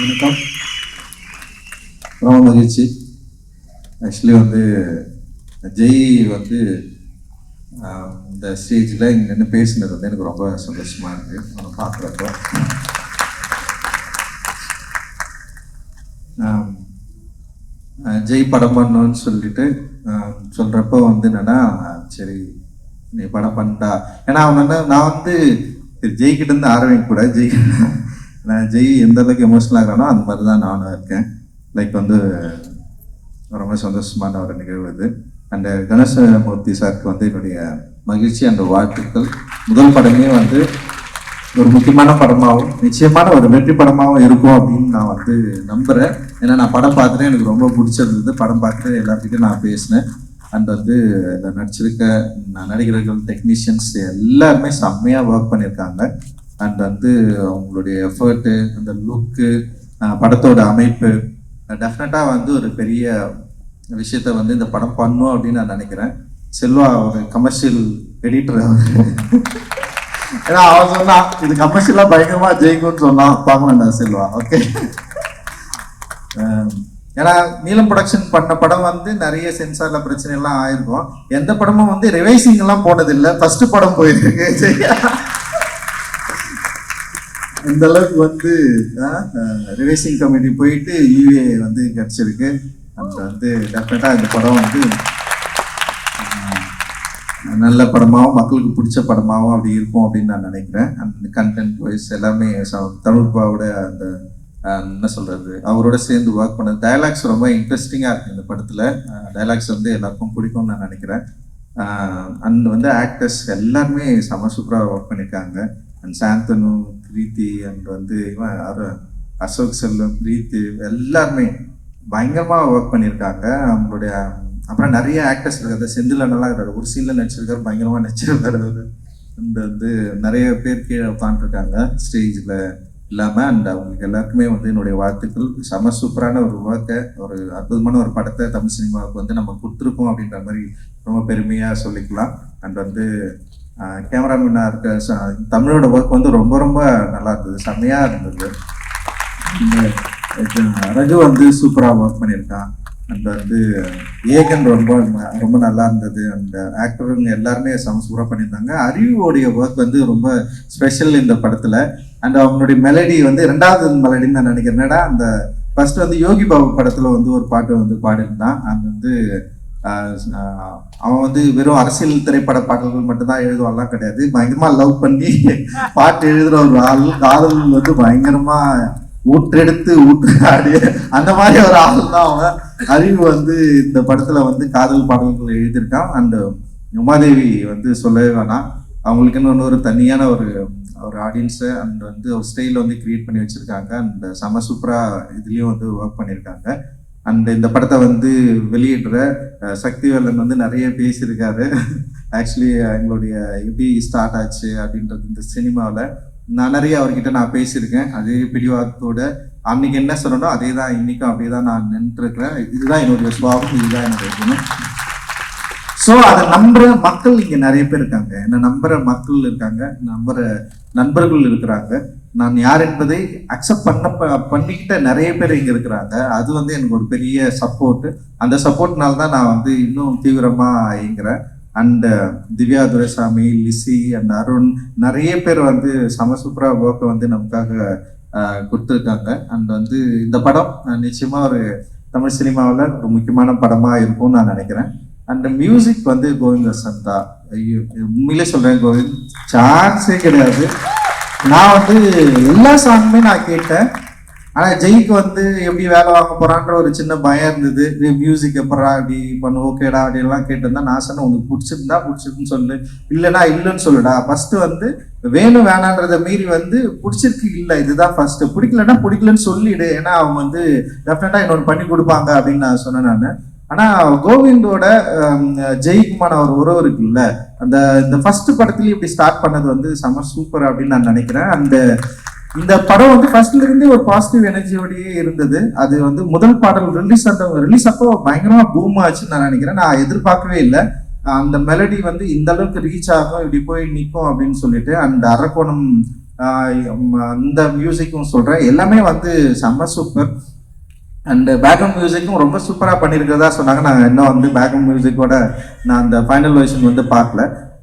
வணக்கம். ரொம்ப மகிழ்ச்சி. ஆக்சுவலி வந்து ஜெய் வந்து இந்த ஸ்டேஜில் இங்கே நின்று பேசினது வந்து எனக்கு ரொம்ப சந்தோஷமாக இருக்குது அவனை பார்க்குறப்போ. ஜெய் படம் பண்ணோன்னு சொல்லிட்டு சொல்கிறப்போ வந்து என்னென்னா சரி நீ படம் பண்ணா ஏன்னா அவன் என்ன நான் வந்து ஜெய்கிட்ட இருந்து ஆரம்பிக்க கூட ஜெய் நான் ஜெய் எந்த அளவுக்கு எமோஷனல் ஆகிறானோ அந்த மாதிரி தான் நானும் இருக்கேன். லைக் வந்து ரொம்ப சந்தோஷமான ஒரு நிகழ்வு இது. அண்ட் கணேசமூர்த்தி சாருக்கு வந்து என்னுடைய மகிழ்ச்சி அந்த வாழ்த்துக்கள். முதல் படமே வந்து ஒரு முக்கியமான படமாகவும் நிச்சயமான ஒரு வெற்றி படமாகவும் இருக்கும் அப்படின்னு நான் வந்து நம்புகிறேன் ஏன்னா நான் படம் பார்த்துட்டு எனக்கு ரொம்ப பிடிச்சிருந்தது. படம் பார்த்துட்டு எல்லாத்துக்கும் நான் பேசினேன். அண்ட் வந்து இதில் நடிச்சிருக்க நடிகர்கள் டெக்னீஷியன்ஸ் எல்லாருமே செம்மையாக ஒர்க் பண்ணியிருக்காங்க. அண்ட் வந்து அவங்களுடைய எஃபர்ட்டு அந்த லுக்கு படத்தோட அமைப்பு டெஃபினட்டாக வந்து ஒரு பெரிய விஷயத்த வந்து இந்த படம் பண்ணும் அப்படின்னு நான் நினைக்கிறேன். செல்வா ஒரு கமர்ஷியல் எடிட்டர் ஏன்னா அவன் சொன்னான் இது கமர்ஷியலாக பயங்கரமாக ஜெயிக்கும்னு சொன்னான் பார்க்கணும்டா செல்வா ஓகே ஏன்னா நீலம் ப்ரொடக்ஷன் பண்ண படம் வந்து நிறைய சென்சார்ல பிரச்சனை எல்லாம் ஆயிருக்கும். எந்த படமும் வந்து ரிவைசிங் எல்லாம் போனதில்லை. ஃபர்ஸ்ட் படம் போயிருக்கு. சரியா? இந்த அளவுக்கு வந்து ரிவைசிங் கமிட்டி போயிட்டு யூஏ வந்து கிடைச்சிருக்கு. அந்த வந்து டெஃபினட்டாக இந்த படம் வந்து நல்ல படமாகவும் மக்களுக்கு பிடிச்ச படமாகவும் அப்படி இருக்கும் அப்படின்னு நான் நினைக்கிறேன். அந்த கண்டென்ட் வைஸ் எல்லாமே ச- தமிழ்பாவோட அந்த என்ன சொல்கிறது அவரோட சேர்ந்து ஒர்க் பண்ண டயலாக்ஸ் ரொம்ப இன்ட்ரெஸ்டிங்காக இருக்குது இந்த படத்தில். டயலாக்ஸ் வந்து எல்லாருக்கும் பிடிக்கும்னு நான் நினைக்கிறேன். அண்ட் வந்து ஆக்டர்ஸ் எல்லாருமே செம சூப்பராக ஒர்க் பண்ணியிருக்காங்க அண்ட் சாந்தனு பிரீத்தி அண்ட் வந்து இவன் அரு- அசோக் செல்வம் பிரீத்தி எல்லாருமே பயங்கரமாக ஒர்க் பண்ணியிருக்காங்க அவங்களுடைய அப்புறம் நிறைய ஆக்டர்ஸ் இருக்காரு செந்தில் நல்லா இருக்காரு. ஒரு சீனில் நடிச்சிருக்காரு. பயங்கரமாக நடிச்சிருக்காரு அண்ட் வந்து நிறைய பேர் கீழே உட்காந்துருக்காங்க ஸ்டேஜில் இல்லாமல் அண்ட் அவங்களுக்கு எல்லாருக்குமே வந்து என்னுடைய வாழ்த்துக்கள். செம சூப்பரான ஒரு ஒர்க்கை ஒரு அற்புதமான ஒரு படத்தை தமிழ் சினிமாவுக்கு வந்து நம்ம கொடுத்துருக்கோம் அப்படின்ற மாதிரி ரொம்ப பெருமையாக சொல்லிக்கலாம். அண்ட் வந்து கேமராமேனாக இருக்க தமிழோட ஒர்க் வந்து ரொம்ப ரொம்ப நல்லா இருந்தது. செம்மையாக இருந்தது. ரகு வந்து சூப்பராக ஒர்க் பண்ணியிருக்கான். அண்ட் வந்து ஏகன் ரொம்ப ரொம்ப நல்லா இருந்தது. அந்த ஆக்டருங்க எல்லாருமே செம சூப்பராக பண்ணியிருந்தாங்க. அறிவோடைய ஒர்க் வந்து ரொம்ப ஸ்பெஷல் இந்த படத்தில். அண்ட் அவங்களுடைய மெலடி வந்து ரெண்டாவது மெலடின்னு நான் நினைக்கிறேன். என்னடா அந்த ஃபர்ஸ்ட் வந்து யோகி பாபு படத்தில் வந்து ஒரு பாட்டு வந்து பாடியிருந்தான். அது வந்து அவன் வந்து வெறும் அரசியல் திரைப்பட பாடல்கள் மட்டும்தான் எழுதுவான்லாம் கிடையாது. பயங்கரமா லவ் பண்ணி பாட்டு எழுதுற ஒரு ஆள் காதல் வந்து பயங்கரமா ஊற்றெடுத்து ஊற்று ஆடி அந்த மாதிரி ஒரு ஆள் தான் அவன். அறிவு வந்து இந்த படத்துல வந்து காதல் பாடல்கள் எழுதியிருக்கான். அண்ட் உமாதேவி வந்து சொல்லவே வேணாம். அவங்களுக்குன்னு ஒன்று ஒரு தனியான ஒரு ஒரு ஆடியன்ஸை அண்ட் வந்து ஒரு ஸ்டைல வந்து கிரியேட் பண்ணி வச்சிருக்காங்க. அண்ட் செம சூப்பரா இதுலயும் வந்து ஒர்க் பண்ணியிருக்காங்க. அந்த இந்த படத்தை வந்து வெளியிடுற சக்திவேலன் வந்து நிறைய பேசியிருக்காரு. ஆக்சுவலி எங்களுடைய எப்படி ஸ்டார்ட் ஆச்சு அப்படின்றது இந்த சினிமாவில். நான் நிறைய அவர்கிட்ட நான் பேசியிருக்கேன். அதே பிடிவாதத்தோட அன்னைக்கு என்ன சொல்லணும் அதே தான் இன்னைக்கும் அப்படியே தான் நான் நின்றுருக்கிறேன். இதுதான் என்னுடைய சுவாபம் இதுதான் என்னுடைய குணம். ஸோ அதை நம்புற மக்கள் இங்கே நிறைய பேர் இருக்காங்க. என்ன நம்புற மக்கள் இருக்காங்க நம்புற நண்பர்கள் இருக்கிறாங்க. நான் யார் என்பதை அக்செப்ட் பண்ண பண்ணிக்கிட்ட நிறைய பேர் இங்க இருக்கிறாங்க. அது வந்து எனக்கு ஒரு பெரிய சப்போர்ட் அந்த சப்போர்ட்னால தான் நான் வந்து இன்னும் தீவிரமா இயங்குறேன். And uh, Divya Duraisamy Lissy and Arun நிறைய பேர் வந்து சம சூப்பராக ஒர்க்கை வந்து நமக்காக கொடுத்துருக்காங்க. அண்ட் வந்து இந்த படம் ஆஹ், நிச்சயமா ஒரு தமிழ் சினிமாவில் ஒரு முக்கியமான படமா இருக்கும்னு நான் நினைக்கிறேன். அண்ட் மியூசிக் வந்து கோவிந்த சந்தா. ஐயோ உண்மையிலே சொல்றேன் கோவிந்த். சான்ஸே கிடையாது. நான் வந்து எல்லா சாங்குமே நான் கேட்டேன். ஆனால் ஜெய்க்கு வந்து எப்படி வேலை வாங்க போகிறான்ற ஒரு சின்ன பயம் இருந்தது. மியூசிக் எப்படா இப்படி பண்ணு ஓகேடா அப்படின்லாம் கேட்டிருந்தா நான் சொன்னேன் உனக்கு பிடிச்சிருந்தா பிடிச்சிருக்குன்னு சொல்லு. இல்லைன்னா இல்லைன்னு சொல்லுடா. ஃபஸ்ட்டு வந்து வேணும் வேணான்றத மீறி வந்து பிடிச்சிருக்கு இல்லை இதுதான் ஃபர்ஸ்ட் பிடிக்கலன்னா பிடிக்கலன்னு சொல்லிடு. ஏன்னா அவங்க வந்து டெஃபினட்டாக இன்னொன்று பண்ணி கொடுப்பாங்க அப்படின்னு நான் சொன்னேன் நான். ஆனா கோவிந்தோட ஜெய்குமார் அவர் உறவு இருக்குல்ல அந்த இந்த ஃபர்ஸ்ட் படத்துலயும் இப்படி ஸ்டார்ட் பண்ணது வந்து செம சூப்பர் அப்படின்னு நான் நினைக்கிறேன். அந்த இந்த படம் வந்து ஃபர்ஸ்ட்ல இருந்தே ஒரு பாசிட்டிவ் எனர்ஜியோடயே இருந்தது. அது வந்து முதல் பாடல் ரிலீஸ் அந்த ரிலீஸ் அப்போ பயங்கரமா பூம் ஆச்சுன்னு நான் நினைக்கிறேன். நான் எதிர்பார்க்கவே இல்லை. அந்த மெலடி வந்து இந்த அளவுக்கு ரீச் ஆகும் இப்படி போய் நிற்கும் அப்படின்னு சொல்லிட்டு அந்த அரக்கோணம் இந்த மியூசிக்கும் சொல்கிறேன் எல்லாமே வந்து செம்ம சூப்பர் அண்ட் பேக்ரவுண்ட் மியூசிக்கும் ரொம்ப சூப்பராக பண்ணியிருக்கிறதா சொன்னாங்க. நான் இன்னும் வந்து பேக்ரவுண்ட் மியூசிக்கோட நான் அந்த ஃபைனல் வெர்ஷன் வந்து பார்க்கல.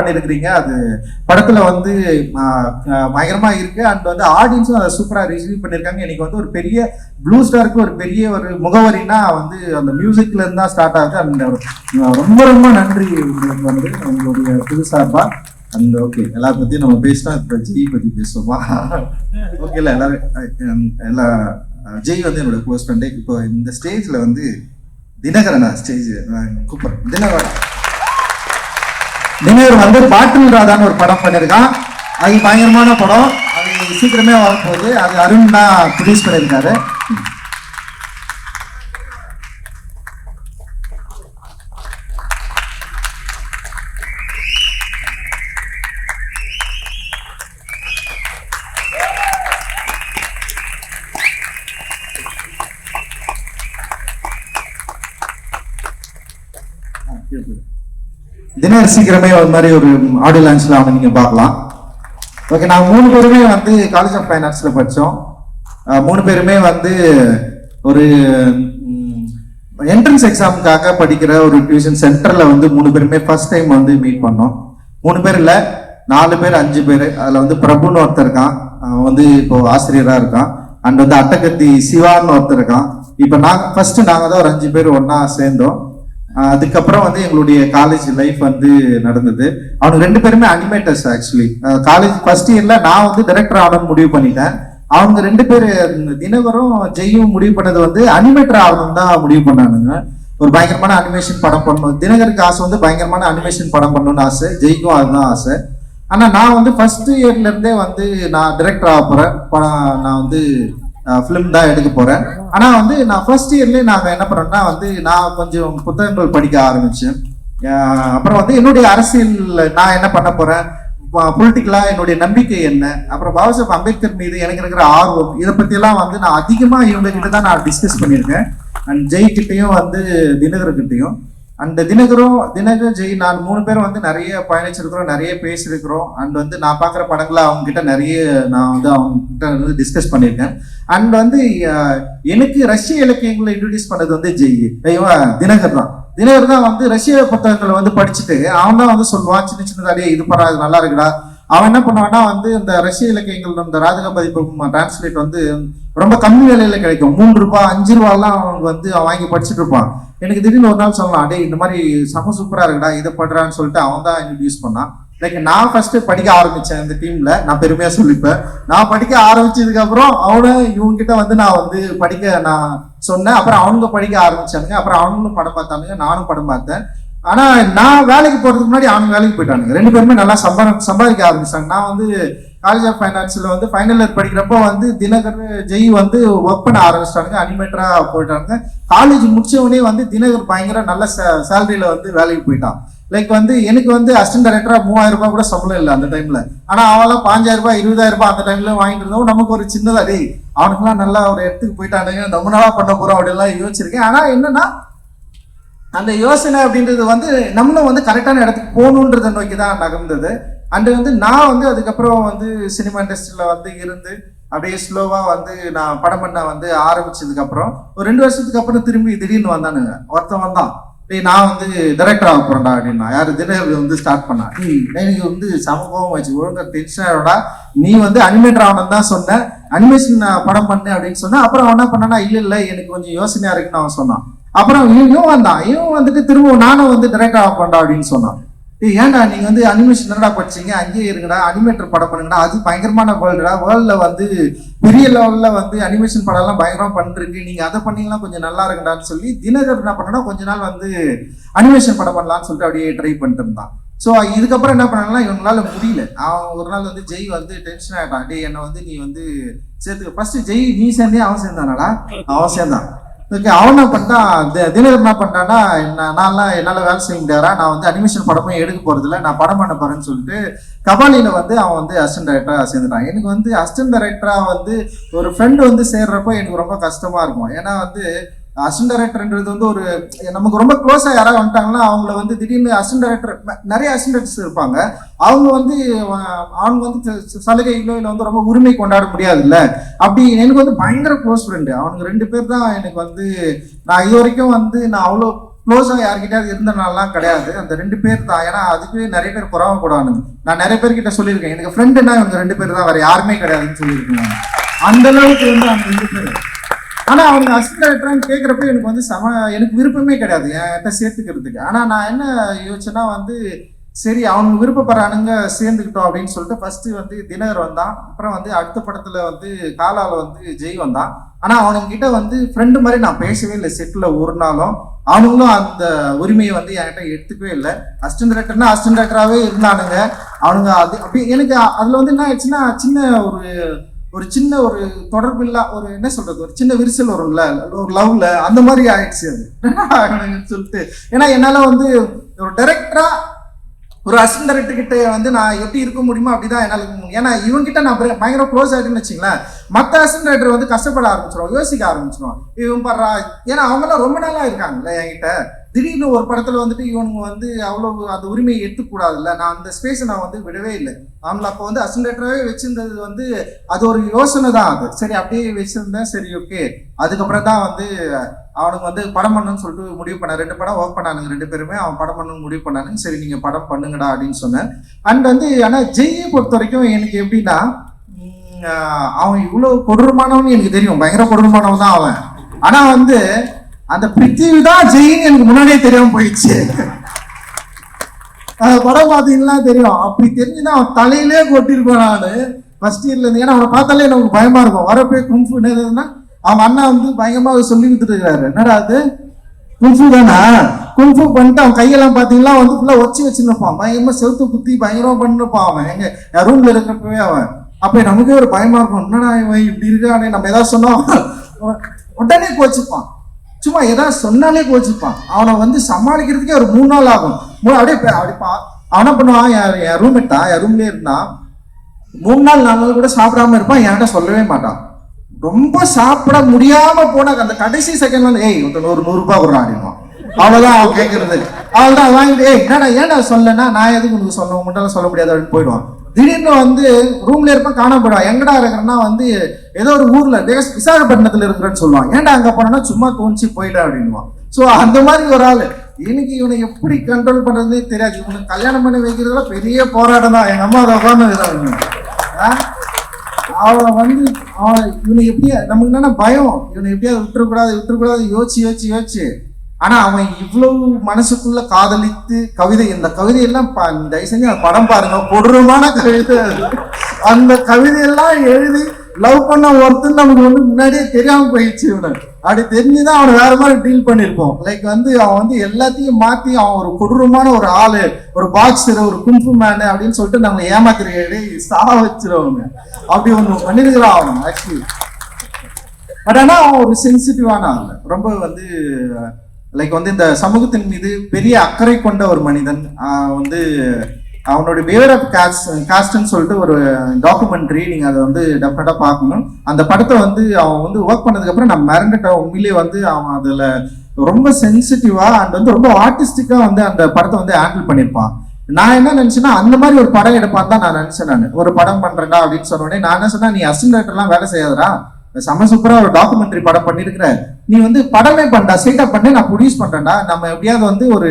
பண்ணியிருக்கிறீங்க அது படத்தில் வந்து பயங்கரமாக பயங்கரமா இருக்கு. அண்ட் வந்து ஆடியன்ஸும் அதை சூப்பராக ரிசீவ் பண்ணியிருக்காங்க எனக்கு வந்து ஒரு பெரிய ப்ளூ ஸ்டாருக்கு ஒரு பெரிய ஒரு முகவரினா வந்து அந்த மியூசிக்ல இருந்தா ஸ்டார்ட் ஆகுது. அந்த ரொம்ப ரொம்ப நன்றி உங்களுக்கு வந்து உங்களுடைய புது சார்பா. அந்த ஓகே எல்லா பத்தியும் நம்ம பேசினா இப்போ ஜெய் பத்தி பேசுவோமா? ஓகேல எல்லாரும் எல்லா ஜெய் வந்து என்னோட க்ளோஸ் ஃப்ரெண்டு இப்போ இந்த ஸ்டேஜ்ல வந்து தினகரனா ஸ்டேஜ் கூப்பிட்றேன் தினகரன். தினகர் வந்து பாட்டில் ராதான்னு ஒரு படம் பண்ணியிருக்கான். அது பயங்கரமான படம். அது சீக்கிரமே வரப்போகுது அது அருண் தான் ப்ரொடியூஸ் பண்ணியிருக்காரு தினர் சீக்கிரமே ஒரு மாதிரி ஒரு ஆடியோ லான்ச்ல அவனை நீங்கள் பார்க்கலாம். ஓகே நாங்கள் மூணு பேருமே வந்து காலேஜ் ஆஃப் ஃபைனான்ஸில் படித்தோம் மூணு பேருமே வந்து ஒரு என்ட்ரன்ஸ் எக்ஸாமுக்காக படிக்கிற ஒரு டியூஷன் சென்டரில் வந்து மூணு பேருமே ஃபர்ஸ்ட் டைம் வந்து மீட் பண்ணோம். மூணு பேர் இல்லை நாலு பேர் அஞ்சு பேர். அதில் வந்து பிரபுன்னு ஒருத்தர் இருக்கான். அவன் வந்து இப்போ ஆசிரியராக இருக்கான். அண்ட் வந்து அட்டகத்தி சிவான்னு ஒருத்தர் இருக்கான். இப்போ நாங்கள் ஃபர்ஸ்ட் நாங்கள் தான் ஒரு அஞ்சு பேர் ஒன்றா சேர்ந்தோம். அதுக்கப்புறம் வந்து எங்களுடைய காலேஜ் லைஃப் வந்து நடந்தது. அவனுக்கு ரெண்டு பேருமே அனிமேட்டர்ஸ் ஆக்சுவலி காலேஜ் ஃபர்ஸ்ட் இயர்ல நான் வந்து டைரக்டர் ஆகணும்னு முடிவு பண்ணிட்டேன். அவங்க ரெண்டு பேர் தினகரும் ஜெய்யும் முடிவு பண்ணது வந்து அனிமேட்டர் ஆகணும் தான் முடிவு பண்ணானுங்க. ஒரு பயங்கரமான அனிமேஷன் படம் பண்ணணும். தினகருக்கு ஆசை வந்து பயங்கரமான அனிமேஷன் படம் பண்ணணும்னு ஆசை. ஜெய்க்கும் அதுதான் ஆசை. ஆனால் நான் வந்து ஃபர்ஸ்ட் இயர்ல இருந்தே வந்து நான் டிரெக்டர் ஆக போறேன். நான் வந்து ஃபிலிம் தான் எடுக்க போறேன். ஆனா வந்து நான் ஃபர்ஸ்ட் இயர்லேயே நாங்க என்ன பண்ணோம்னா வந்து நான் கொஞ்சம் புத்தகங்கள் படிக்க ஆரம்பிச்சேன். அப்புறம் வந்து என்னுடைய அரசியல் நான் என்ன பண்ண போறேன்? பொலிட்டிக்கலா என்னுடைய நம்பிக்கை என்ன? அப்புறம் பாபா சாஹேப் அம்பேத்கர் மீது எனக்கு இருக்கிற ஆர்வம் இதை பத்தி எல்லாம் வந்து நான் அதிகமா இவங்க கிட்ட தான் நான் டிஸ்கஸ் பண்ணியிருக்கேன். அண்ட் ஜெய்கிட்டையும் வந்து தினகர்கிட்டையும். அந்த தினகரும் தினகரும் ஜெய் நான் மூணு பேரும் வந்து நிறைய பயணிச்சிருக்கிறோம் நிறைய பேசியிருக்கிறோம். அண்ட் வந்து நான் பார்க்குற படங்களை அவங்க கிட்ட நிறைய நான் வந்து அவங்க கிட்ட வந்து டிஸ்கஸ் பண்ணியிருக்கேன். அண்ட் வந்து எனக்கு ரஷ்ய இலக்கியங்களை இன்ட்ரடியூஸ் பண்ணது வந்து ஜெய். இவன் தினகர் தான். தினகர் தான் வந்து ரஷ்ய புத்தகங்களை வந்து படிச்சுட்டு அவன் தான் வந்து சொல்லுவான் சின்ன சின்னதாடியே இது பண்ணா நல்லா இருக்குடா. அவன் என்ன பண்ணுவான்னா வந்து இந்த ரஷ்ய இலக்கியங்கள் இந்த ராஜக பதிப்பு டிரான்ஸ்லேட் வந்து ரொம்ப கம்மி விலையில கிடைக்கும். மூன்று ரூபாய் அஞ்சு ரூபாய்லாம் அவனுக்கு வந்து அவன் வாங்கி படிச்சுட்டு இருப்பான். எனக்கு திடீர்னு ஒரு நாள் சொல்லலாம் டேய் இந்த மாதிரி செம சூப்பரா இருக்குடா இதை படுறான்னு சொல்லிட்டு அவன் தான் இன்ட்ரடியூஸ் பண்ணான். லைக் நான் ஃபர்ஸ்ட் படிக்க ஆரம்பிச்சேன் இந்த டீம்ல நான் பெருமையா சொல்லிப்பேன். நான் படிக்க ஆரம்பிச்சதுக்கு அப்புறம் அவனை இவங்க கிட்ட வந்து நான் வந்து படிக்க நான் சொன்னேன். அப்புறம் அவனுங்க படிக்க ஆரம்பிச்சானுங்க. அப்புறம் அவனுங்களும் படம் பார்த்தானுங்க நானும் படம் பார்த்தேன். ஆனா நான் வேலைக்கு போறதுக்கு முன்னாடி அவனுங்க வேலைக்கு போயிட்டானுங்க. ரெண்டு பேருமே நல்லா சம்பா சம்பாதிக்க ஆரம்பிச்சாங்க. நான் வந்து காலேஜ் ஆஃப் ஃபைனான்ஸில் வந்து ஃபைனல் இயர் படிக்கிறப்போ வந்து தினகர் ஜெய் வந்து ஒர்க் பண்ண ஆரம்பிச்சிட்டானுங்க அனிமேட்டராக போயிட்டானுங்க. காலேஜ் முடிச்சவனே வந்து தினகர் பயங்கர நல்ல சேலரியில் வந்து வேலைக்கு போயிட்டான். லைக் வந்து எனக்கு வந்து அசிஸ்டன்ட் டைரக்டரா மூவாயிரம் ரூபாய் கூட சம்பளம் இல்லை அந்த டைமில் ஆனால் அவெல்லாம் பாஞ்சாயிரம் ரூபாய் இருபதாயிரம் ரூபாய் அந்த டைமில் வாங்கிட்டு இருந்தோம் நமக்கு ஒரு சின்னதாக டேய் அவனுக்குலாம் நல்லா ஒரு இடத்துக்கு போயிட்டானுங்க நம்ம நாளா பண்ண போகிறோம் அப்படிலாம் யோசிச்சிருக்கேன். ஆனால் என்னன்னா அந்த யோசனை அப்படின்றது வந்து நம்மளும் வந்து கரெக்டான இடத்துக்கு போகணுன்றதை நோக்கி தான் நகர்ந்தது. அண்டு வந்து நான் வந்து அதுக்கப்புறம் வந்து சினிமா இண்டஸ்ட்ரியில் வந்து இருந்து அப்படியே ஸ்லோவாக வந்து நான் படம் பண்ண வந்து ஆரம்பிச்சதுக்கு அப்புறம் ஒரு ரெண்டு வருஷத்துக்கு அப்புறம் திரும்பி திடீர்னு வந்தானுங்க. ஒருத்தன் வந்தான். டேய் நான் வந்து டைரக்டர் ஆக போறேன்டா அப்படின்னா. யார்? திடீர் வந்து ஸ்டார்ட் பண்ணா. எனக்கு வந்து சமூகம் வச்சு ஒழுங்கா டென்ஷனோட நீ வந்து அனிமேட்டர் ஆகணும் தான் சொன்ன. அனிமேஷன் படம் பண்ணு அப்படின்னு சொன்னா. அப்புறம் அவன் என்ன பண்ணனா இல்லை இல்லை எனக்கு கொஞ்சம் யோசனையாக இருக்குன்னு அவன் சொன்னான். அப்புறம் இவன் இவன் வந்தான். இவன் வந்துட்டு திரும்ப நானும் வந்து டைரக்டர் ஆக போறேன்டா அப்படின்னு சொன்னான். ஏன்டா நீங்க வந்து அனிமேஷன் என்னடா படிச்சீங்க? அங்கேயே இருங்கடா அனிமேட்டர் படம் பண்ணுங்கடா. அது பயங்கரமான வேர்ல்டுடா வேர்ல்ட்ல வந்து பெரிய லெவல்ல வந்து அனிமேஷன் படம் எல்லாம் பயங்கரமா பண்றீங்க நீங்க அதை பண்ணீங்கன்னா கொஞ்சம் நல்லா இருக்குடான்னு சொல்லி தினகர் என்ன பண்ணனா கொஞ்ச நாள் வந்து அனிமேஷன் படம் பண்ணலாம்னு சொல்லிட்டு அப்படியே ட்ரை பண்ணிட்டு இருந்தான். ஸோ இதுக்கப்புறம் என்ன பண்ணாங்கன்னா இவங்களால முடியல. அவன் ஒரு நாள் வந்து ஜெய் வந்து டென்ஷன் ஆகிட்டான் டே என்னை வந்து நீ வந்து சேர்த்துக்க. ஃபர்ஸ்ட் ஜெய் நீ சேர்ந்தே அவன் சேர்ந்தானடா. அவன் சேர்ந்தான். ஓகே அவன் என்ன பண்ணிட்டான் தி- தினகர் என்ன பண்ணிட்டான்னா நான் நான்லாம் என்னால் வேலை செய்ய முடியாதா? நான் வந்து அனிமேஷன் படமே எடுக்க போகிறதில்ல நான் படம் பண்ண போகிறேன்னு சொல்லிட்டு கபாலியில் வந்து அவன் வந்து அசிஸ்டன்ட் டைரக்டராக சேர்ந்துட்டான். எனக்கு வந்து அசிஸ்டன்ட் டைரக்டராக வந்து ஒரு ஃப்ரெண்டு வந்து சேர்றப்போ எனக்கு ரொம்ப கஷ்டமாக இருக்கும். ஏன்னா வந்து அசிஸ்டன்ட் டைரக்டர்ன்றது வந்து ஒரு நமக்கு ரொம்ப க்ளோஸாக யாராவது வந்துட்டாங்கன்னா அவங்கள வந்து திடீர்னு அசிஸ்டன்ட் டைரக்டர் நிறைய அசிஸ்டன்ட்ஸ் இருப்பாங்க. அவங்க வந்து அவங்க வந்து ச- சலுகைகளோ இல்லை வந்து ரொம்ப உரிமை கொண்டாட முடியாதுல்ல. அப்படி எனக்கு வந்து பயங்கர க்ளோஸ் ஃப்ரெண்டு அவனுக்கு ரெண்டு பேர் தான் எனக்கு வந்து நான் இது வரைக்கும் வந்து நான் அவ்வளோ க்ளோஸாக யார்கிட்டயாவது இருந்தனாலாம் கிடையாது. அந்த ரெண்டு பேர் தான். ஏன்னா அதுக்கு நிறைய பேர் பொறாமப்படுவானுங்க நான் நிறைய பேர்கிட்ட சொல்லியிருக்கேன். எனக்கு ஃப்ரெண்டுனா இவங்க ரெண்டு பேர் தான். வேறு யாருமே கிடையாதுன்னு சொல்லியிருக்கேன் அந்த அளவுக்கு வந்து அந்த ரெண்டு பேர் ஆனா அவங்க அசிஸ்டன்ட் கேட்குறப்ப எனக்கு வந்து சம எனக்கு விருப்பமே கிடையாது. என்கிட்ட சேர்த்துக்கிறதுக்கு. ஆனால் நான் என்ன யோசிச்சேன்னா வந்து சரி அவங்க விருப்பப்படுறானுங்க சேர்ந்துக்கிட்டோம் அப்படின்னு சொல்லிட்டு ஃபர்ஸ்ட் வந்து தினகர் வந்தான். அப்புறம் வந்து அடுத்த படத்துல வந்து காலால வந்து ஜெய் வந்தான். ஆனா அவனுங்கிட்ட வந்து ஃப்ரெண்டு மாதிரி நான் பேசவே இல்லை. செட்டில் ஒரு நாளும் அவனுங்களும் அந்த உரிமையை வந்து என்கிட்ட எடுத்துக்கவே இல்லை. அஸ்டன் டேரக்டர்னா அஸ்டன் டேரக்டராகவே இருந்தானுங்க. அவனுங்க அது அப்படி எனக்கு அதுல வந்து என்ன ஆயிடுச்சுன்னா சின்ன ஒரு ஒரு சின்ன ஒரு தொடர்பு இல்லா ஒரு என்ன சொல்றது ஒரு சின்ன விரிசல் வரும்ல ஒரு லவ்ல அந்த மாதிரி ஆயிடுச்சு அது. சொல்லிட்டு. ஏன்னா என்னால வந்து ஒரு டைரக்டரா ஒரு அசிஸ்டன்ட் டைரக்டர் கிட்ட வந்து நான் எப்படி இருக்க முடியுமோ அப்படிதான் என்னால இருக்க முடியும். ஏன்னா இவங்க கிட்ட நான் பயங்கர- க்ளோஸ் ஆயிட்டுன்னு வச்சுங்களேன் மற்ற அசிஸ்டன்ட் வந்து கஷ்டப்பட ஆரம்பிச்சிடும் யோசிக்க ஆரம்பிச்சிடும் இவன் படுறா ஏன்னா அவங்கெல்லாம் ரொம்ப நாளா இருக்காங்கல்ல என்கிட்ட. திடீர்னு ஒரு படத்துல வந்துட்டு இவனுங்க வந்து அவ்வளவு அந்த உரிமையை எடுத்துக்கூடாதுல்ல நான் அந்த ஸ்பேஸை நான் வந்து விடவே இல்லை. ஆமாம் அப்போ வந்து அசிஸ்டன்டாகவே வச்சிருந்தது வந்து அது ஒரு யோசனை தான் அது. சரி அப்படியே வச்சிருந்தேன். சரி ஓகே. அதுக்கப்புறம் தான் வந்து அவனுக்கு வந்து படம் பண்ணுன்னு சொல்லிட்டு முடிவு பண்ண ரெண்டு படம் ஒர்க் பண்ணானுங்க ரெண்டு பேருமே. அவன் படம் பண்ணணும்னு முடிவு பண்ணானுங்க. சரி நீங்கள் படம் பண்ணுங்கடா அப்படின்னு சொன்னேன். அண்ட் வந்து ஆனால் ஜெய்யை பொறுத்த வரைக்கும் எனக்கு எப்படின்னா அவன் இவ்வளோ கொடூரமானவன் எனக்கு தெரியும். பயங்கர கொடூரமானவன் தான் அவன். ஆனால் வந்து அந்த பிரித்திவி தான் ஜெயின்னு எனக்கு முன்னாடியே தெரியாம போயிடுச்சு. அந்த படம் பார்த்தீங்கன்னா தெரியும். அப்படி தெரிஞ்சுன்னா அவன் தலையிலே கொட்டிருப்பான் நானு. ஃபர்ஸ்ட் இயர்ல இருந்து. ஏன்னா அவனை பார்த்தாலே நமக்கு பயமா இருக்கும். வரப்பே கும்ஃபு என்னதுன்னா அவன் அண்ணா வந்து பயங்கரமா சொல்லி கொடுத்துட்டு இருக்காரு. என்னடா அது? கும்ஃபு தானா? கும்ஃபு பண்ணிட்டு அவன் கையெல்லாம் பார்த்தீங்கன்னா வந்து ஃபுல்லாக ஒச்சி வச்சுருப்பான் பயங்கரமா செவுத்து குத்தி பயங்கரமா பண்ணிருப்பான் அவன். எங்க? ரூம்ல இருக்கிறப்பவே அவன். அப்போ நமக்கே ஒரு பயமா இருக்கும். என்னடா இவன் இப்படி இருக்கானே? நம்ம ஏதாவது சொன்னோம் உடனே கோச்சுப்பான். சும்மா ஏதாவது சொன்னாலே கோச்சிப்பான். அவனை வந்து சமாளிக்கிறதுக்கே ஒரு மூணு நாள் ஆகும். மூணு அப்படியே பே- அப்படி பண்ணுவான்? என் என் ரூம்மேட் என் ரூம்லேயே இருந்தான் மூணு நாள் நாலு நாள் கூட சாப்பிடாம இருப்பான். என்கிட்ட சொல்லவே மாட்டான். ரொம்ப சாப்பிட முடியாம போன அந்த கடைசி செகண்ட்ல ஏய் ஒருத்தன் ஒரு நூறு ரூபாய் கொடுறான் அப்படின்வான் அவ்வளவுதான் அவன் கேட்கறது அவள்தான் வாங்கிட்டு ஏய் என்னடா ஏன்டா சொல்லனா நான் எதுக்கு உனக்கு சொல்ல உங்கள்கிட்ட சொல்ல முடியாது அப்படின்னு போயிடுவான். திடீர்னு வந்து ரூம்ல இருப்பேன் காணாம எங்கடா இருக்கிறேன்னா வந்து ஏதோ ஒரு ஊர்ல விசாகப்பட்டினத்துல இருக்கிறேன்னு சொல்லுவான் ஏன்டா அங்க போனா சும்மா தோணுச்சு போயிட்டா அப்படின்வான் சோ அந்த மாதிரி ஒரு ஆளு. எனக்கு இவனை எப்படி கண்ட்ரோல் பண்றதுனே தெரியாது. இவனுக்கு கல்யாணம் பண்ணி வைக்கிறதுல பெரிய போராட்டம் தான். எங்க அம்மா அதை உட்காந்து அவளை வந்து அவன் இவனை எப்படியா நமக்கு என்னன்னா பயம். இவனை எப்படியாவது விட்டுறக்கூடாது விட்டுறக்கூடாது யோசிச்சு யோசிச்சு யோசிச்சு. ஆனா அவன் இவ்வளவு மனசுக்குள்ள காதலித்து கவிதை இந்த கவிதையெல்லாம் பா- தயவு செஞ்சு படம் பாருங்க. கொடூரமான கவிதை அந்த கவிதையெல்லாம் எழுதி லவ் பண்ண ஒருத்தன் நமக்கு வந்து முன்னாடியே தெரியாம போயிடுச்சு இவனை. அப்படி தெரிஞ்சுதான் அவனை வேற மாதிரி டீல் பண்ணிருப்போம் லைக் வந்து அவன் வந்து எல்லாத்தையும் மாத்தி அவன் ஒரு கொடூரமான ஒரு ஆளு ஒரு பாக்ஸர் ஒரு கும்பு மேனு அப்படின்னு சொல்லிட்டு நம்ம ஏமாத்திரி சா வச்சிருவாங்க அப்படி ஒண்ணு பண்ணிருக்கிறான் அவன் ஆக்சுவலி பட் ஆனா அவன் ஒரு சென்சிட்டிவான ஆள். ரொம்ப வந்து லைக் வந்து இந்த சமூகத்தின் மீது பெரிய அக்கறை கொண்ட ஒரு மனிதன் வந்து அவனுடைய பிஹேவியர் ஆஃப் காஸ்ட் காஸ்ட்னு சொல்லிட்டு ஒரு டாக்குமெண்ட்ரி நீங்க அதை வந்து டெஃபினட்டா பார்க்கணும். அந்த படத்தை வந்து அவன் வந்து ஒர்க் பண்ணதுக்கு அப்புறம் நான் மறந்துட்டேன். உண்மையிலேயே வந்து அவன் அதுல ரொம்ப சென்சிட்டிவா அண்ட் வந்து ரொம்ப ஆர்டிஸ்டிக்கா வந்து அந்த படத்தை வந்து ஹேண்டில் பண்ணியிருப்பான். நான் என்ன நினைச்சேன்னா அந்த மாதிரி ஒரு படம் எடுப்பான் தான் நான் நினைச்சேன் நான். ஒரு படம் பண்றேன்டா அப்படின்னு சொன்ன உடனே நான் என்ன சொன்னா நீ அசிஸ்டன்ட் எல்லாம் வேலை செய்யாதரா செம சூப்பரா ஒரு டாக்குமெண்ட்ரி படம் பண்ணிருக்கிற நீ வந்து படமே பண்ணா ஸ்ட்ரெயிட்டா பண்ணி நான் ப்ரொடியூஸ் பண்றேன்டா. நம்ம எப்படியாவது வந்து ஒரு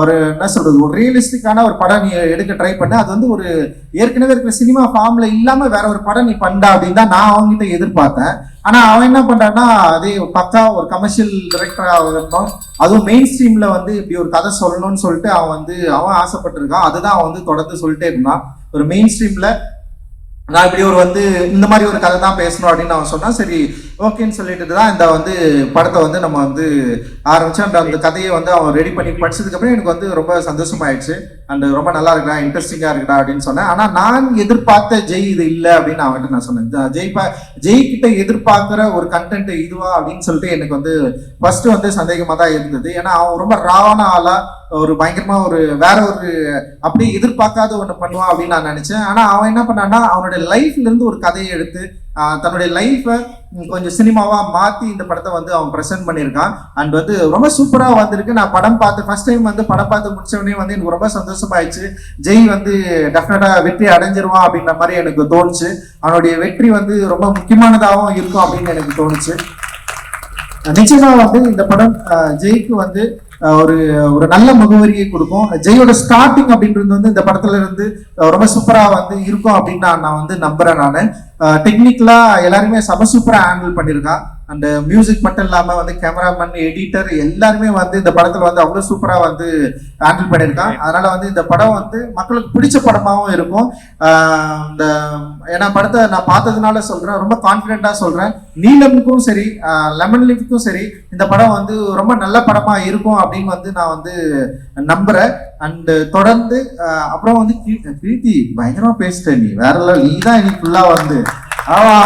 ஒரு என்ன சொல்றது ஒரு ரியலிஸ்டிக்கான ஒரு படம் நீ எடுக்க ட்ரை பண்ண. அது வந்து ஒரு ஏற்கனவே இருக்கிற சினிமா ஃபார்ம்ல இல்லாம வேற ஒரு படம் நீ பண்ணா அப்படின்னு தான் நான் அவன்கிட்ட எதிர்பார்த்தேன். ஆனா அவன் என்ன பண்றான்னா அதே பக்கா ஒரு கமர்ஷியல் டிரெக்டரா இருக்கணும் அதுவும் மெயின் ஸ்ட்ரீம்ல வந்து இப்படி ஒரு கதை சொல்லணும்னு சொல்லிட்டு அவன் வந்து அவன் ஆசைப்பட்டிருக்கான். அதுதான் அவன் வந்து தொடர்ந்து சொல்லிட்டே இருந்தான். ஒரு மெயின் ஸ்ட்ரீம்ல நான் இப்படி ஒரு வந்து இந்த மாதிரி ஒரு கதை தான் பேசணும் அப்படின்னு அவன் சொன்னா சரி ஓகேன்னு சொல்லிட்டு தான் இந்த வந்து படத்தை வந்து நம்ம வந்து ஆரம்பிச்சு அந்த அந்த கதையை வந்து அவன் ரெடி பண்ணி படிச்சதுக்கப்புறம் எனக்கு வந்து ரொம்ப சந்தோஷமாயிடுச்சு. அண்ட் ரொம்ப நல்லா இருக்கா இன்ட்ரெஸ்டிங்காக இருக்கா அப்படின்னு சொன்னேன். ஆனால் நான் எதிர்பார்த்த ஜெய் இது இல்லை அப்படின்னு அவன்கிட்ட நான் சொன்னேன். ஜ- ஜெய் பா ஜெய் கிட்ட எதிர்பார்க்குற ஒரு கண்டென்ட் இதுவா அப்படின்னு சொல்லிட்டு எனக்கு வந்து ஃபர்ஸ்ட் வந்து சந்தேகமாக தான் இருந்தது. ஏன்னா அவன் ரொம்ப ராவான ஆளாக ஒரு பயங்கரமா ஒரு வேற ஒரு அப்படியே எதிர்பார்க்காத ஒன்று பண்ணுவான் அப்படின்னு நான் நினைச்சேன். ஆனா அவன் என்ன பண்ணான்னா அவனுடைய லைஃப்ல இருந்து ஒரு கதையை எடுத்து தன்னுடைய லைஃபை கொஞ்சம் சினிமாவா மாத்தி இந்த படத்தை வந்து அவன் ப்ரெசென்ட் பண்ணியிருக்கான். அண்ட் வந்து ரொம்ப சூப்பரா வந்திருக்கு. நான் படம் பார்த்து ஃபர்ஸ்ட் டைம் வந்து படம் பார்த்து முடிச்சவனே வந்து எனக்கு ரொம்ப சந்தோஷமாயிடுச்சு. ஜெய் வந்து டெஃபினட்டா வெற்றி அடைஞ்சிருவான் அப்படின்ற மாதிரி எனக்கு தோணுச்சு. அவனுடைய வெற்றி வந்து ரொம்ப முக்கியமானதாகவும் இருக்கும் அப்படின்னு எனக்கு தோணுச்சு. நிச்சயமா வந்து இந்த படம் ஜெய்க்கு வந்து ஒரு ஒரு நல்ல முகவரியை கொடுக்கும். ஜெயோட ஸ்டார்டிங் அப்படின்றது வந்து இந்த படத்துல இருந்து ரொம்ப சூப்பரா வந்து இருக்கும் அப்படின்னு நான் நான் வந்து நம்புறேன் நான். டெக்னிக்கலா எல்லாருமே சம சூப்பரா ஹேண்டில் பண்ணியிருக்கான் அந்த மியூசிக் மட்டும் இல்லாம வந்து கேமராமேன் எடிட்டர் எல்லாருமே வந்து இந்த படத்துல வந்து அவ்வளவு சூப்பரா வந்து ஹேண்டில் பண்ணியிருக்கான் அதனால வந்து இந்த படம் வந்து மக்களுக்கு பிடிச்ச படமாவும் இருக்கும். இந்த ஏன்னா படத்தை நான் பார்த்ததுனால சொல்றேன். ரொம்ப கான்பிடென்ட்டா சொல்றேன். நீலமுக்கும் சரி லெமன் லீஃப்க்கும் சரி இந்த படம் வந்து ரொம்ப நல்ல படமா இருக்கும் அப்படின்னு வந்து நான் வந்து நம்புறேன். அண்ட் uh, தொடர்ந்து uh, அப்புறம் வந்து கீ- பிரீத்தி uh, பயங்கரமா பேசிட்ட நீ. வேற லெவல் நீ தான் இன்னைக்கு ஃபுல்லா வந்து. ஆமா.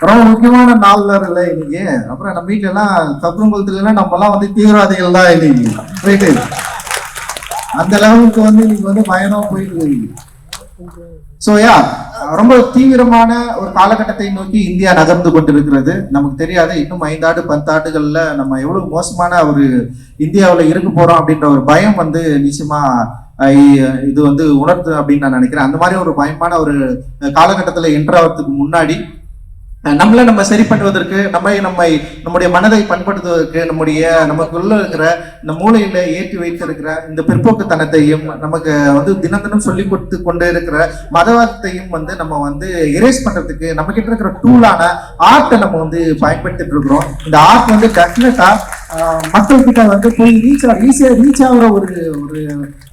ரொம்ப முக்கியமான நாள்ல இல்லை இன்னைக்கு. அப்புறம் நம்ம வீட்டுல எல்லாம் கப்பரங்குளத்துல எல்லாம் நம்ம எல்லாம் வந்து தீவிரவாதிகள் தான் இன்னைக்கு. ரைட்டு அந்த லெவலுக்கு வந்து இன்னைக்கு வந்து பயணம் போயிட்டு இருக்கு. ஸோ யா ரொம்ப தீவிரமான ஒரு காலகட்டத்தை நோக்கி இந்தியா நகர்ந்து கொண்டிருக்கிறது. நமக்கு தெரியாது இன்னும் ஐந்தாண்டு பத்தாண்டுகள்ல நம்ம எவ்வளவு மோசமான ஒரு இந்தியாவில் இருக்க போறோம் அப்படின்ற ஒரு பயம் வந்து நிச்சயமா இது வந்து உணர்த்து அப்படின்னு நான் நினைக்கிறேன். அந்த மாதிரி ஒரு பயமான ஒரு காலகட்டத்தில் என்றாவதுக்கு முன்னாடி நம்மளை நம்ம சரி பண்ணுவதற்கு நம்மை நம்மை நம்முடைய மனதை பண்படுத்துவதற்கு நம்முடைய நமக்குள்ள இருக்கிற இந்த மூளையில ஏற்றி வைத்திருக்கிற இந்த பிற்போக்குத்தனத்தையும் நமக்கு வந்து தினம் தினம் சொல்லி கொடுத்து கொண்டு இருக்கிற மதவாதத்தையும் வந்து நம்ம வந்து எரேஸ் பண்றதுக்கு நம்ம கிட்ட இருக்கிற டூலான ஆர்ட்டை நம்ம வந்து பயன்படுத்திட்டு இருக்கிறோம். இந்த ஆர்ட் வந்து டெஃபினட்டா மக்கள் கிட்ட வந்து போய் ரீச் ஈஸியா ரீச் ஆகுற ஒரு ஒரு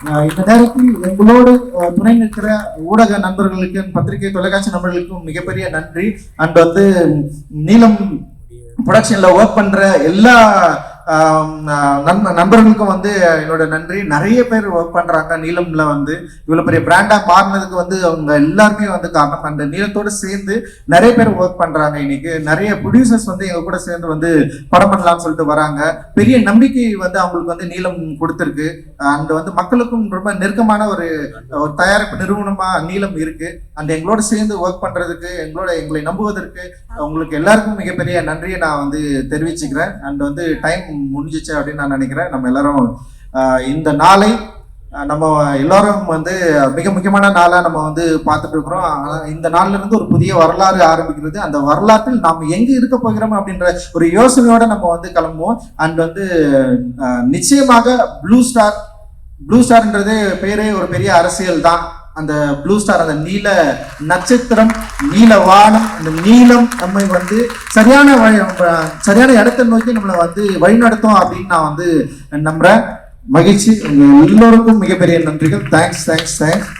இந்த நேரத்தில் எங்களோடு துணை நிற்கிற ஊடக நண்பர்களுக்கும் பத்திரிகை தொலைக்காட்சி நண்பர்களுக்கும் மிகப்பெரிய நன்றி. அண்ட் வந்து நீளம் ப்ரொடக்ஷன்ல ஒர்க் பண்ற எல்லா நண்ப- நண்பர்களுக்கும் வந்து என்னோட நன்றி. நிறைய பேர் ஒர்க் பண்றாங்க. நீலம்ல வந்து இவ்வளவு பெரிய பிராண்டா மாறினதுக்கு வந்து அவங்க எல்லாருமே வந்து காரணம். அந்த நீளத்தோடு சேர்ந்து நிறைய பேர் ஒர்க் பண்றாங்க இன்னைக்கு. நிறைய ப்ரொடியூசர்ஸ் வந்து எங்க கூட சேர்ந்து வந்து படம் பண்ணலாம்னு சொல்லிட்டு வராங்க. பெரிய நம்பிக்கை வந்து அவங்களுக்கு வந்து நீளம் கொடுத்துருக்கு. அண்ட் வந்து மக்களுக்கும் ரொம்ப நெருக்கமான ஒரு ஒரு தயாரிப்பு நிறுவனமா நீளம் இருக்கு. அண்ட் எங்களோட சேர்ந்து ஒர்க் பண்றதுக்கு எங்களோட எங்களை நம்புவதற்கு உங்களுக்கு எல்லாருக்கும் மிகப்பெரிய நன்றியை நான் வந்து தெரிவிச்சுக்கிறேன். அண்ட் வந்து டைம் முடிஞ்சிச்சு அப்படின்னு நான் நினைக்கிறேன். நம்ம எல்லாரும் இந்த நாளை நம்ம எல்லாரும் வந்து மிக முக்கியமான நாளாக நம்ம வந்து பார்த்துட்டு இருக்கிறோம். இந்த நாள்ல இருந்து ஒரு புதிய வரலாறு ஆரம்பிக்கிறது. அந்த வரலாற்றில் நாம் எங்கே இருக்க போகிறோம் அப்படின்ற ஒரு யோசனையோட நம்ம வந்து கிளம்புவோம். அண்ட் வந்து நிச்சயமாக ப்ளூ ஸ்டார் ப்ளூ ஸ்டார்ன்றது பேரே ஒரு பெரிய அரசியல் தான் அந்த ப்ளூ ஸ்டார் அந்த நீல நட்சத்திரம் நீல வானம் அந்த நீளம் நம்மை வந்து சரியான வழி சரியான இடத்தை நோக்கி நம்மளை வந்து வழிநடத்தும் அப்படின்னு நான் வந்து நம்புறேன். மகிழ்ச்சி. எல்லோருக்கும் மிகப்பெரிய நன்றிகள். Thanks thanks thanks